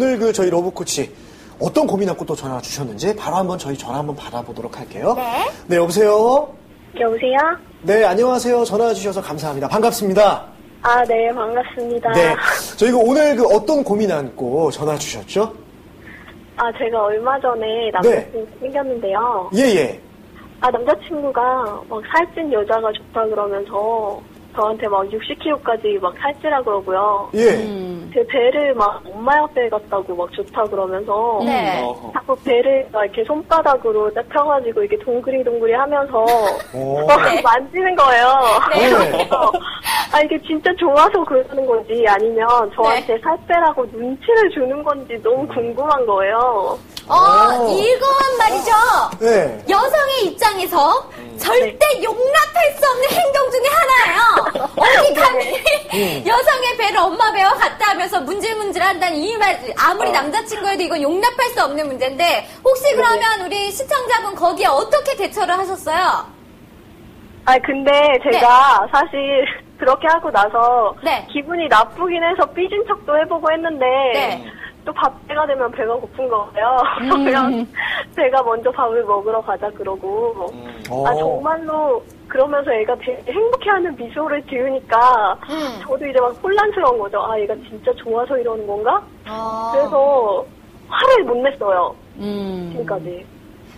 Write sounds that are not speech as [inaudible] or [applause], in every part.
오늘 그 저희 러브 코치 어떤 고민 갖고 또 전화 주셨는지 바로 한번 저희 전화 한번 받아보도록 할게요. 네. 네, 여보세요? 여보세요? 네, 안녕하세요. 전화 주셔서 감사합니다. 반갑습니다. 아, 네, 반갑습니다. 네. 저희가 오늘 그 어떤 고민 안고 전화 주셨죠? 아, 제가 얼마 전에 남자친구 생겼는데요. 예, 예. 아, 남자친구가 막 살찐 여자가 좋다 그러면서 저한테 막 60kg까지 막 살찌라 그러고요. 예. 음. 제 배를 막 엄마 옆에 갔다고 막 좋다 그러면서 네. 어허. 자꾸 배를 막 이렇게 손바닥으로 딱 펴가지고 이렇게 동그리동그리 하면서 오. 막 [laughs] 만지는 거예요. 네. 그래서 아 이게 진짜 좋아서 그러는 건지 아니면 저한테 네. 살 빼라고 눈치를 주는 건지 너무 궁금한 거예요. 어, 오. 이건 말이죠. 네. 여성의 입장에서 절대 용납할 수 없는 행동 중에 하나예요. [laughs] 어디 감히 여성의 배를 엄마 배와 같다 하면서 문질문질 한다는 이 말, 아무리 남자친구여도 이건 용납할 수 없는 문제인데, 혹시 그러면 우리 시청자분 거기에 어떻게 대처를 하셨어요? 아 근데 제가 사실 그렇게 하고 나서 네. 기분이 나쁘긴 해서 삐진 척도 해보고 했는데 네. 또 밥 때가 되면 배가 고픈 거예요. [laughs] 그냥 제가 먼저 밥을 먹으러 가자 그러고 어. 아 정말로 그러면서 애가 되게 행복해하는 미소를 지으니까 음. 저도 이제 막 혼란스러운 거죠. 아 얘가 진짜 좋아서 이러는 건가? 어. 그래서 화를 못 냈어요. 음. 지금까지.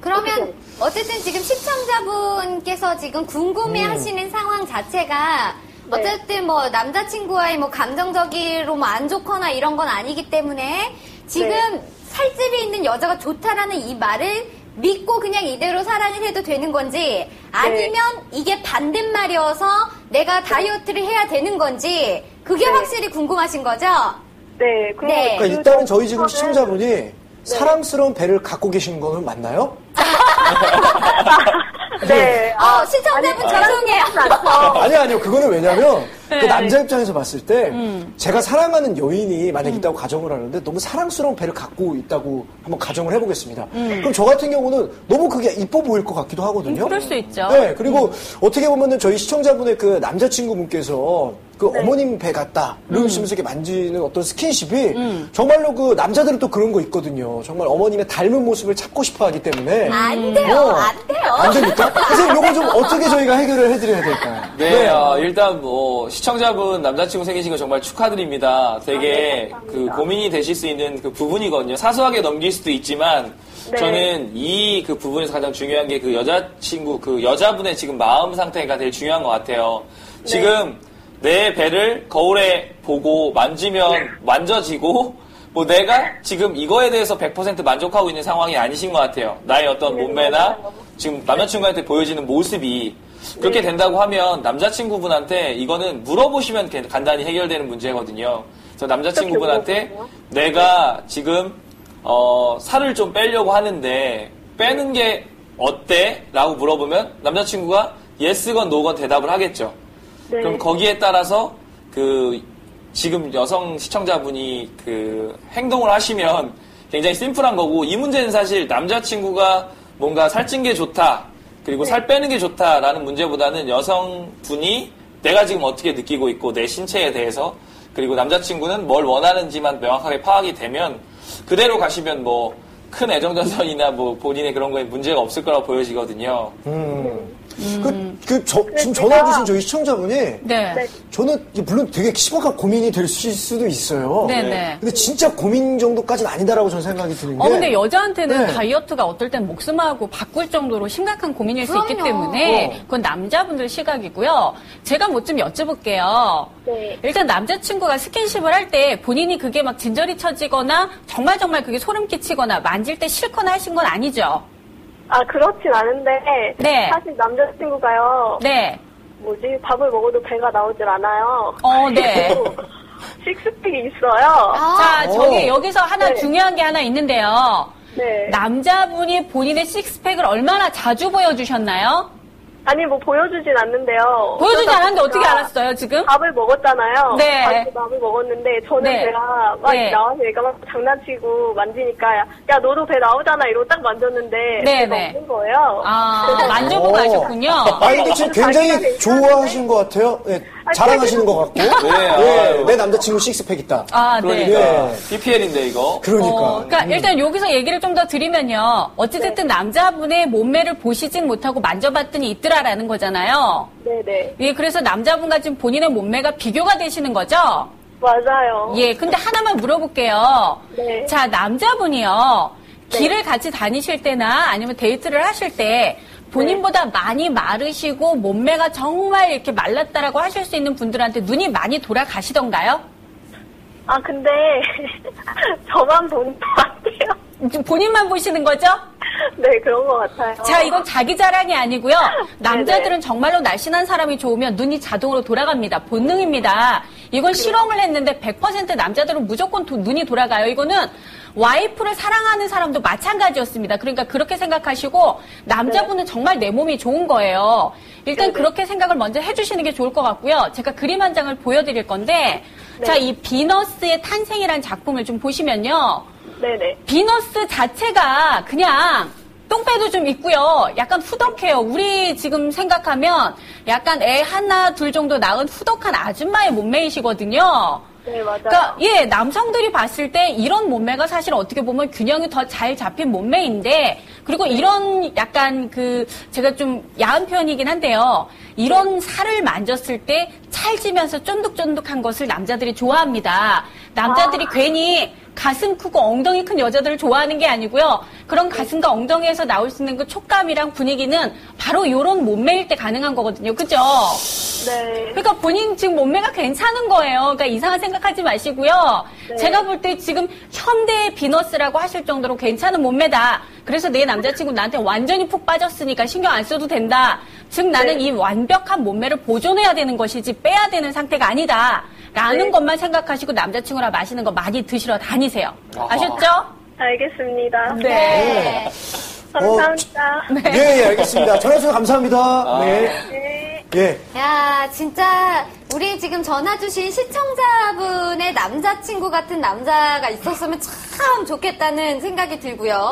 그러면 어쨌든 지금 시청자분께서 지금 궁금해 하시는 상황 자체가 네. 어쨌든 뭐 남자친구와의 뭐 감정적으로 뭐 안 좋거나 이런 건 아니기 때문에 지금 네. 살집이 있는 여자가 좋다라는 이 말을 믿고 그냥 이대로 사랑을 해도 되는 건지 아니면 이게 반대말이어서 내가 다이어트를 해야 되는 건지 그게 네. 확실히 궁금하신 거죠? 네. 네. 그러니까 그 일단은 저희 지금 시청자분이 사랑스러운 배를 갖고 계신 거는 맞나요? [laughs] 네. 어, 시청자분 죄송해요. 않죠. 아니 아니요 그거는 왜냐면 네. 그 남자 입장에서 봤을 때 음. 제가 사랑하는 여인이 만약 있다고 가정을 하는데 너무 사랑스러운 배를 갖고 있다고 한번 가정을 해보겠습니다. 음. 그럼 저 같은 경우는 너무 그게 이뻐 보일 것 같기도 하거든요. 그럴 수 있죠. 네 그리고 어떻게 보면은 저희 시청자분의 그 남자친구분께서 그 네. 어머님 배 같다 음. 이렇게 만지는 어떤 스킨십이 정말로 그 남자들은 또 그런 거 있거든요. 정말 어머님의 닮은 모습을 찾고 싶어 하기 때문에 안 돼요, 어. 안 돼요. 안 됩니까? 선생님 요거 좀 어떻게 저희가 해결을 해드려야 될까요? 네, 어, 일단 뭐 시청자분 남자친구 생기신 거 정말 축하드립니다. 되게 아, 네, 그. 고민이 되실 수 있는 그 부분이거든요. 사소하게 넘길 수도 있지만 네. 저는 이 그 부분에서 가장 중요한 게 그 여자친구 그 여자분의 지금 마음 상태가 제일 중요한 것 같아요. 네. 지금 내 배를 거울에 보고 만지면 만져지고 뭐 내가 지금 이거에 대해서 100% 만족하고 있는 상황이 아니신 것 같아요. 나의 어떤 네, 몸매나. 지금 남자친구한테 보여지는 모습이 그렇게 된다고 하면 남자친구분한테 이거는 물어보시면 게- 간단히 해결되는 문제거든요. 그래서 남자친구분한테? 내가 지금 어, 살을 좀 빼려고 하는데 빼는 게 어때? 라고 물어보면 남자친구가 예스건 노건 대답을 하겠죠. 네. 그럼 거기에 따라서 그 지금 여성 시청자분이 그 행동을 하시면 굉장히 심플한 거고 이 문제는 사실 남자친구가 뭔가 살찐 게 좋다 그리고 살 빼는 게 좋다라는 문제보다는 여성분이 내가 지금 어떻게 느끼고 있고 내 신체에 대해서 그리고 남자친구는 뭘 원하는지만 명확하게 파악이 되면 그대로 가시면 뭐 큰 애정전선이나 뭐 본인의 그런 거에 문제가 없을 거라고 보여지거든요. 음. 그, 그, 저, 지금 전화 주신 저희 시청자분이 네. 네. 저는 물론 되게 심각한 고민이 될 수도 있어요. 네네. 근데 진짜 고민 정도까지는 아니다라고 저는 생각이 드는 게. 어, 근데 여자한테는 네. 다이어트가 어떨 땐 목숨하고 바꿀 정도로 심각한 고민일 수 있기 그럼요. 때문에 어. 그건 남자분들 시각이고요. 제가 뭐 좀 여쭤볼게요. 네. 일단 남자친구가 스킨십을 할 때 본인이 그게 막 진저리 쳐지거나 정말 정말 그게 소름 끼치거나 만질 때 싫거나 하신 건 아니죠? 아 그렇진 않은데 네. 사실 남자친구가요. 네. 뭐지 밥을 먹어도 배가 나오질 않아요. 어, 네. 식스팩이 있어요. 아, 자, 저기 오. 여기서 하나 네. 중요한 게 하나 있는데요. 네. 남자분이 본인의 식스팩을 얼마나 자주 보여주셨나요? 아니 뭐 보여주진 않는데요. 보여주지 않았는데 어떻게 알았어요, 지금? 밥을 먹었잖아요. 네. 밥을 밥을 먹었는데 저는 네. 배가 막 네. 나와서 얘가 막 장난치고 만지니까 야, 야, 너도 배 나오잖아 이러고 딱 만졌는데 네, 배가 네. 없는 거예요. 아, 만져보고 어. 가셨군요. 아니, 근데 지금 굉장히 좋아하신 것 같아요. 예, 자랑하시는 것 같고. 네, 예, 아유. 내 남자친구 식스팩 있다. 아, 네. 그러니까 네. PPL인데 이거. 그러니까. 어, 그러니까 일단 여기서 얘기를 좀 더 드리면요. 어찌됐든 남자분의 몸매를 보시진 못하고 만져봤더니 있더라라는 거잖아요. 네네 예, 그래서 남자분과 지금 본인의 몸매가 비교가 되시는 거죠? 맞아요. 예, 근데 하나만 물어볼게요. 네. 자, 남자분이요. 네. 길을 같이 다니실 때나 아니면 데이트를 하실 때 본인보다 많이 마르시고 몸매가 정말 이렇게 말랐다라고 하실 수 있는 분들한테 눈이 많이 돌아가시던가요? 아 근데 [laughs] 저만 보는 것 같아요. 본인만 보시는 거죠? 네 그런 것 같아요. 자, 이건 자기 자랑이 아니고요. [laughs] 남자들은 정말로 날씬한 사람이 좋으면 눈이 자동으로 돌아갑니다. 본능입니다. 이건 실험을 했는데 100% 남자들은 무조건 도- 눈이 돌아가요. 이거는 와이프를 사랑하는 사람도 마찬가지였습니다. 그러니까 그렇게 생각하시고 남자분은 정말 내 몸이 좋은 거예요. 일단 그렇게 생각을 먼저 해주시는 게 좋을 것 같고요. 제가 그림 한 장을 보여드릴 건데, 자, 이 비너스의 탄생이라는 작품을 좀 보시면요. 네네 비너스 자체가 그냥 똥배도 좀 있고요. 약간 후덕해요. 우리 지금 생각하면 약간 애 하나 둘 정도 낳은 후덕한 아줌마의 몸매이시거든요. 네 맞아요. 그러니까 예 남성들이 봤을 때 이런 몸매가 사실 어떻게 보면 균형이 더 잘 잡힌 몸매인데 그리고 이런 약간 그 제가 좀 야한 표현이긴 한데요. 이런 살을 만졌을 때 찰지면서 쫀득쫀득한 것을 남자들이 좋아합니다. 남자들이 괜히 가슴 크고 엉덩이 큰 여자들을 좋아하는 게 아니고요 그런 가슴과 엉덩이에서 나올 수 있는 그 촉감이랑 분위기는 바로 이런 몸매일 때 가능한 거거든요 그죠? 네. 그러니까 본인 지금 몸매가 괜찮은 거예요. 그러니까 이상한 생각하지 마시고요. 네. 제가 볼 때 지금 현대의 비너스라고 하실 정도로 괜찮은 몸매다. 그래서 내 남자친구 나한테 완전히 푹 빠졌으니까 신경 안 써도 된다. 즉 나는 네. 이 완벽한 몸매를 보존해야 되는 것이지 빼야 되는 상태가 아니다. 라는 네. 것만 생각하시고 남자친구랑 마시는 거 많이 드시러 다니세요. 아셨죠? 알겠습니다. 네. 감사합니다. 예, 예, 알겠습니다. 전화 주셔서 감사합니다. 네. 네. 예. 야, 진짜 우리 지금 전화 주신 시청자분의 남자친구 같은 남자가 있었으면 참 좋겠다는 생각이 들고요.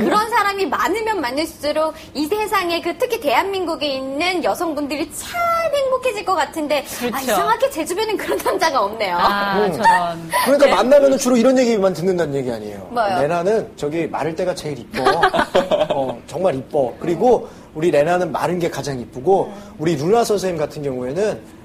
그런 사람이 많으면 많을수록 이 세상에 그 특히 대한민국에 있는 여성분들이 참 행복해질 것 같은데 아, 그렇죠. 이상하게 제 주변엔 그런 남자가 없네요. 아, 저런. 그러니까 네. 만나면 주로 이런 얘기만 듣는다는 얘기 아니에요. 뭐요? 레나는 저기 마를 때가 제일 이뻐. [laughs] 어, 정말 이뻐. 그리고 우리 레나는 마른 게 가장 이쁘고 우리 루나 선생님 같은 경우에는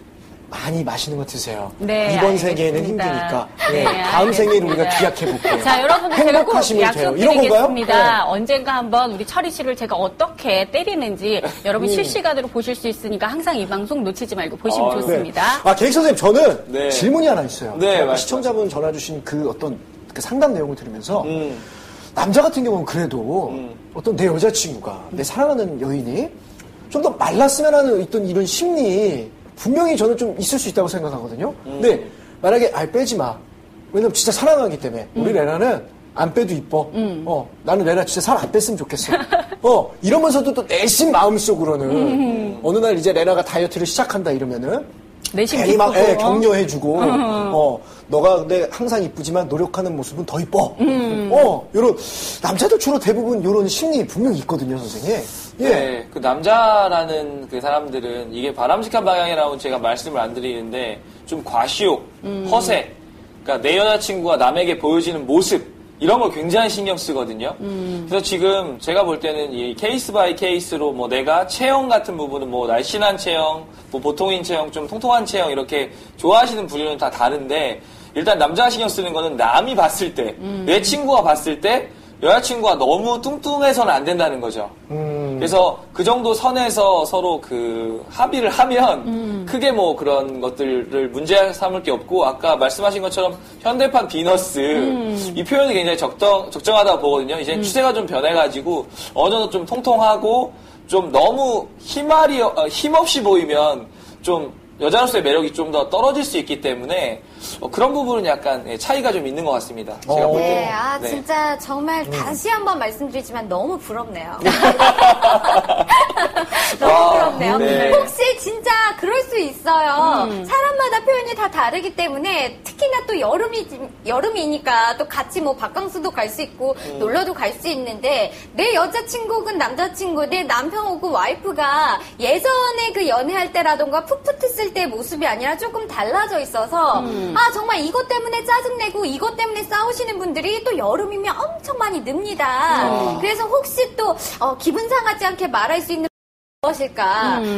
많이 마시는 거 드세요. 네, 이번 생에는 알겠습니다. 힘드니까 네, 네, 다음 생에는 우리가. 기약해 볼게요. 자, 여러분들 제가 꼭 행복하시면 돼요. 이런 건가요? 약속드리겠습니다. 네. 언젠가 한번 우리 철희 씨를 제가 어떻게 때리는지 여러분 음. 실시간으로 보실 수 있으니까 항상 이 방송 놓치지 말고 보시면 아, 네. 좋습니다. 아, 계획 선생님, 저는 네. 질문이 하나 있어요. 네. 시청자분 전화 주신 그 어떤 그 상담 내용을 들으면서 음. 남자 같은 경우는 그래도 음. 어떤 내 여자친구가 내 사랑하는 여인이 좀 더 말랐으면 하는 어떤 이런 심리 분명히 저는 좀 있을 수 있다고 생각하거든요. 음. 근데 만약에 알 빼지 마. 왜냐면 진짜 사랑하기 때문에 음. 우리 레나는 안 빼도 이뻐. 어, 나는 레나 진짜 살 안 뺐으면 좋겠어. 어, 이러면서도 또 내심 마음속으로는 음. 어느 날 이제 레나가 다이어트를 시작한다 이러면은 내심 괜히 막. 예, 격려해주고 어 너가 근데 항상 이쁘지만 노력하는 모습은 더 이뻐. 어 요런 남자들 주로 대부분 요런 심리 분명히 있거든요 선생님. 예. 네, 그 남자라는 그 사람들은 이게 바람직한 방향이라고 제가 말씀을 안 드리는데 좀 과시욕, 허세, 그러니까 내 여자친구가 남에게 보여지는 모습 이런 걸 굉장히 신경 쓰거든요. 그래서 지금 제가 볼 때는 이 케이스 바이 케이스로 뭐 내가 체형 같은 부분은 뭐 날씬한 체형, 뭐 보통인 체형, 좀 통통한 체형 이렇게 좋아하시는 부류는 다 다른데 일단 남자가 신경 쓰는 거는 남이 봤을 때, 내 친구가 봤을 때 여자친구가 너무 뚱뚱해서는 안 된다는 거죠. 그래서 그 정도 선에서 서로 그 합의를 하면 크게 뭐 그런 것들을 문제 삼을 게 없고 아까 말씀하신 것처럼 현대판 비너스. 이 표현이 굉장히 적정, 적정하다고 보거든요. 이제 추세가 좀 변해가지고 어느 정도 좀 통통하고 좀 너무 어, 힘없이 보이면 좀 여자로서의 매력이 좀 더 떨어질 수 있기 때문에 어, 그런 부분은 약간 예, 차이가 좀 있는 것 같습니다. 제가 어. 볼 때는. 네, 아, 네. 진짜 정말 다시 한번 말씀드리지만 너무 부럽네요. [laughs] 와, 너무 같네요. 네. 혹시 진짜 그럴 수 있어요. 사람마다 표현이 다 다르기 때문에 특히나 또 여름이 여름이니까 또 같이 뭐 바캉스도 갈 수 있고 놀러도 갈 수 있는데 내 여자친구 혹은 남자친구 내 남편 혹은 와이프가 예전에 그 연애할 때라던가 풋풋 했을 때 모습이 아니라 조금 달라져 있어서 아 정말 이것 때문에 짜증내고 이것 때문에 싸우시는 분들이 또 여름이면 엄청 많이 늡니다. 그래서 혹시 또 어, 기분 상하지 않게 말할 수 있는 무엇일까?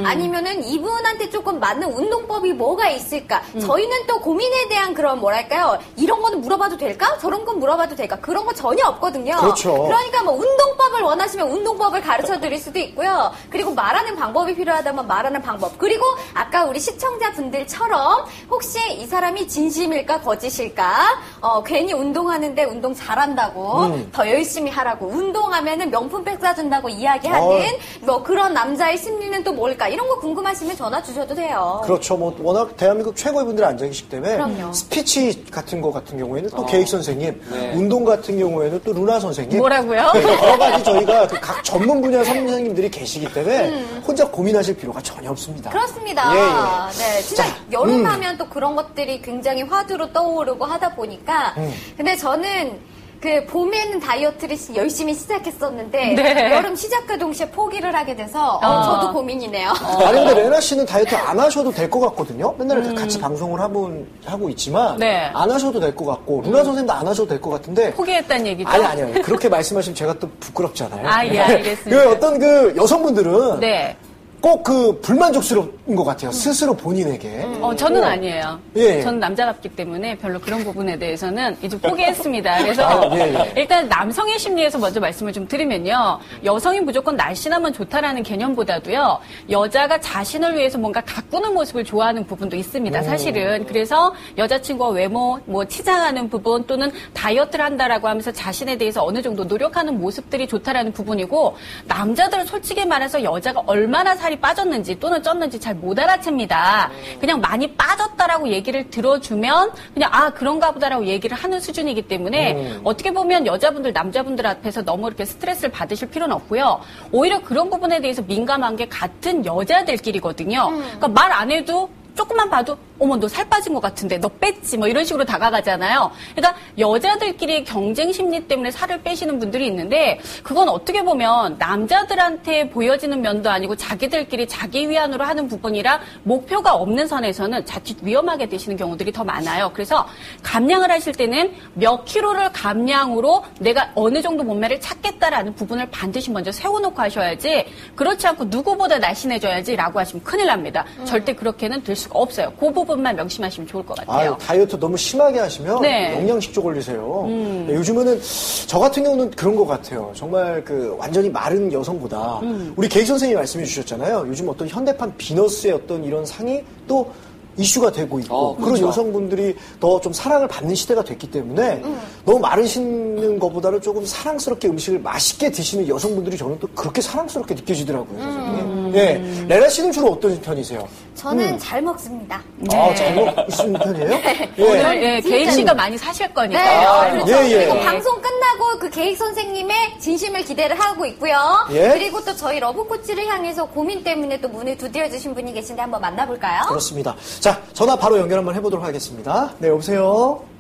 아니면은 이분한테 조금 맞는 운동법이 뭐가 있을까? 저희는 또 고민에 대한 그런 뭐랄까요? 이런 거는 물어봐도 될까? 저런 건 물어봐도 될까? 그런 거 전혀 없거든요. 그렇죠. 그러니까 뭐 운동법을 원하시면 운동법을 가르쳐 드릴 수도 있고요. 그리고 말하는 방법이 필요하다면 말하는 방법. 그리고 아까 우리 시청자분들처럼 혹시 이 사람이 진심일까 거짓일까? 어, 괜히 운동하는데 운동 잘한다고 음. 더 열심히 하라고 운동하면은 명품백 사준다고 이야기하는 어. 뭐 그런 남자 의 심리는 또 뭘까? 이런 거 궁금하시면 전화 주셔도 돼요. 그렇죠. 뭐 워낙 대한민국 최고의 분들이 앉아 계시기 때문에 그럼요. 스피치 같은 거 같은 경우에는 또 어. 계획 선생님, 네. 운동 같은 경우에는 또 루나 선생님. 뭐라고요? 네, 여러 가지 저희가 그 각 전문 분야 선생님들이 계시기 때문에 음. 혼자 고민하실 필요가 전혀 없습니다. 그렇습니다. 예, 예. 네, 진짜 자, 여름 음. 하면 또 그런 것들이 굉장히 화두로 떠오르고 하다 보니까. 음. 근데 저는 그 봄에는 다이어트를 시- 열심히 시작했었는데 네. 여름 시작과 동시에 포기를 하게 돼서 어, 어. 저도 고민이네요. 아니 근데 레나 씨는 다이어트 안 하셔도 될 것 같거든요. 맨날 같이 방송을 하고, 하고 있지만 음. 네. 안 하셔도 될 것 같고 루나 선생님도 안 하셔도 될 것 같은데 포기했다는 얘기죠? 아니 아니요 그렇게 말씀하시면 제가 또 부끄럽잖아요. 아, 예, [laughs] 알겠습니다. 그 어떤 그 여성분들은 네. 꼭그 불만족스러운 것 같아요. 스스로 본인에게. 어, 저는 아니에요. 예. 저는 남자 같기 때문에 별로 그런 부분에 대해서는 이제 포기했습니다. 그래서 아, 예, 예. 일단 남성의 심리에서 먼저 말씀을 좀 드리면요. 여성이 무조건 날씬하면 좋다라는 개념보다도요. 여자가 자신을 위해서 뭔가 가꾸는 모습을 좋아하는 부분도 있습니다. 사실은. 그래서 여자친구와 외모, 뭐 치장하는 부분 또는 다이어트를 한다라고 하면서 자신에 대해서 어느 정도 노력하는 모습들이 좋다라는 부분이고 남자들은 솔직히 말해서 여자가 얼마나 살이 빠졌는지 또는 쪘는지 잘못 알아챕니다. 그냥 많이 빠졌다라고 얘기를 들어주면 그냥 아 그런가 보다라고 얘기를 하는 수준이기 때문에 어떻게 보면 여자분들 남자분들 앞에서 너무 이렇게 스트레스를 받으실 필요는 없고요. 오히려 그런 부분에 대해서 민감한 게 같은 여자들끼리거든요. 그러니까 말 안 해도 조금만 봐도 어머 너 살 빠진 것 같은데 너 뺐지 뭐 이런 식으로 다가가잖아요. 그러니까 여자들끼리 경쟁 심리 때문에 살을 빼시는 분들이 있는데 그건 어떻게 보면 남자들한테 보여지는 면도 아니고 자기들끼리 자기 위안으로 하는 부분이라 목표가 없는 선에서는 자칫 위험하게 되시는 경우들이 더 많아요. 그래서 감량을 하실 때는 몇 킬로를 감량으로 내가 어느 정도 몸매를 찾겠다라는 부분을 반드시 먼저 세워놓고 하셔야지 그렇지 않고 누구보다 날씬해져야지라고 하시면 큰일 납니다. 절대 그렇게는 될 수가 없어요. 그 부분만 명심하시면 좋을 것 같아요. 아유, 다이어트 너무 심하게 하시면 네. 영양식조 걸리세요. 네, 요즘에는 저 같은 경우는 그런 것 같아요. 정말 그 완전히 마른 여성보다 우리 계익 선생님이 말씀해 주셨잖아요. 요즘 어떤 현대판 비너스의 어떤 이런 상이 또 이슈가 되고 있고 어, 그런 그렇죠. 여성분들이 더 좀 사랑을 받는 시대가 됐기 때문에 너무 마르시는 것보다는 조금 사랑스럽게 음식을 맛있게 드시는 여성분들이 저는 또 그렇게 사랑스럽게 느껴지더라고요. 선생님. 예, 레나 씨는 주로 어떤 편이세요? 저는 잘 먹습니다. 아, 잘 먹으시는 편이에요? 예. 오늘 예, 개인 씨가 많이 사실 네, 거니까. 그렇죠. 예, 예. 그리고 방송 끝나고 그 계획 선생님의 진심을 기대를 하고 있고요. 예. 그리고 또 저희 러브코치를 향해서 고민 때문에 또 문을 두드려 주신 분이 계신데 한번 만나볼까요? 그렇습니다. 자, 전화 바로 연결 한번 해보도록 하겠습니다. 네, 여보세요?